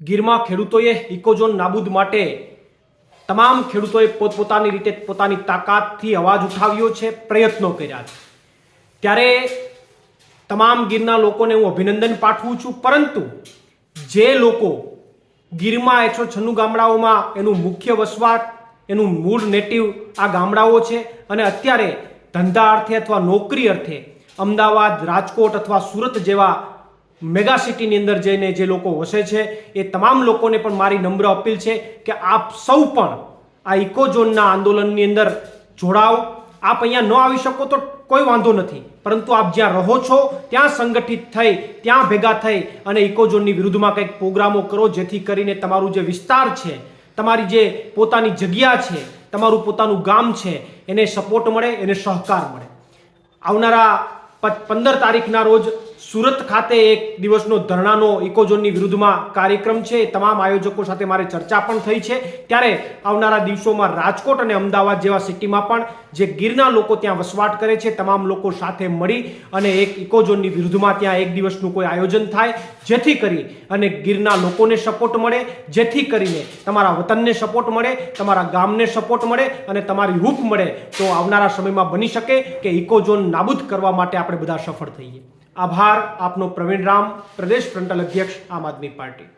ગીરમાં ખેડૂતોએ ઇકોઝોન નાબૂદ માટે તમામ ખેડૂતોએ પોતપોતાની રીતે પોતાની તાકાતથી અવાજ ઉઠાવ્યો છે, પ્રયત્નો કર્યા છે. ત્યારે તમામ ગીરના લોકોને હું અભિનંદન પાઠવું છું, પરંતુ જે લોકો ગીરમાં એકસો છન્નું ગામડાઓમાં એનું મુખ્ય વસવાટ, એનું મૂળ નેટિવ આ ગામડાઓ છે અને અત્યારે ધંધા અર્થે અથવા નોકરી અર્થે અમદાવાદ, રાજકોટ અથવા સુરત જેવા મેગા સિટીની અંદર જઈને જે લોકો વસે છે, એ તમામ લોકોને પણ મારી નમ્ર અપીલ છે કે આપ સૌ પણ આ ઇકોઝોનના આંદોલનની અંદર જોડાઓ. આપ અહીંયા ન આવી શકો તો કોઈ વાંધો નથી. પરંતુ આપ જ્યાં રહો છો, ત્યાં સંગઠિત થઈ, ત્યાં ભેગા થઈ અને ઇકોઝોનની વિરુદ્ધમાં કંઈક પ્રોગ્રામો કરો જેથી કરીને તમારું જે વિસ્તાર છે, તમારી જે પોતાની જગ્યા છે, તમારું પોતાનું ગામ છે, એને સપોર્ટ મળે, એને સહકાર મળે. આવનારા પંદર તારીખના રોજ સુરત ખાતે એક દિવસનો ધરણાનો ઇકોઝોનની વિરુદ્ધમાં કાર્યક્રમ છે. તમામ આયોજકો સાથે મારે ચર્ચા પણ થઈ છે. ત્યારે આવનારા દિવસોમાં રાજકોટ અને અમદાવાદ જેવા સિટીમાં પણ જે ગીરના લોકો ત્યાં વસવાટ કરે છે, તમામ લોકો સાથે મળી અને એક ઇકોઝોનની વિરુદ્ધમાં ત્યાં એક દિવસનું કોઈ આયોજન થાય. જેથી કરી અને ગીરના લોકોને સપોર્ટ મળે. જેથી કરીને તમારા વતનને સપોર્ટ મળે, તમારા ગામને સપોર્ટ મળે અને તમારી હૂફ મળે તો આવનારા સમયમાં બની શકે કે ઇકોઝોન નાબૂદ કરવા માટે આપણે બધા સફળ થઈએ. આભાર. આપનો પ્રવીણ રામ પ્રદેશ ફ્રન્ટલ અધ્યક્ષ આમ આદમી પાર્ટી.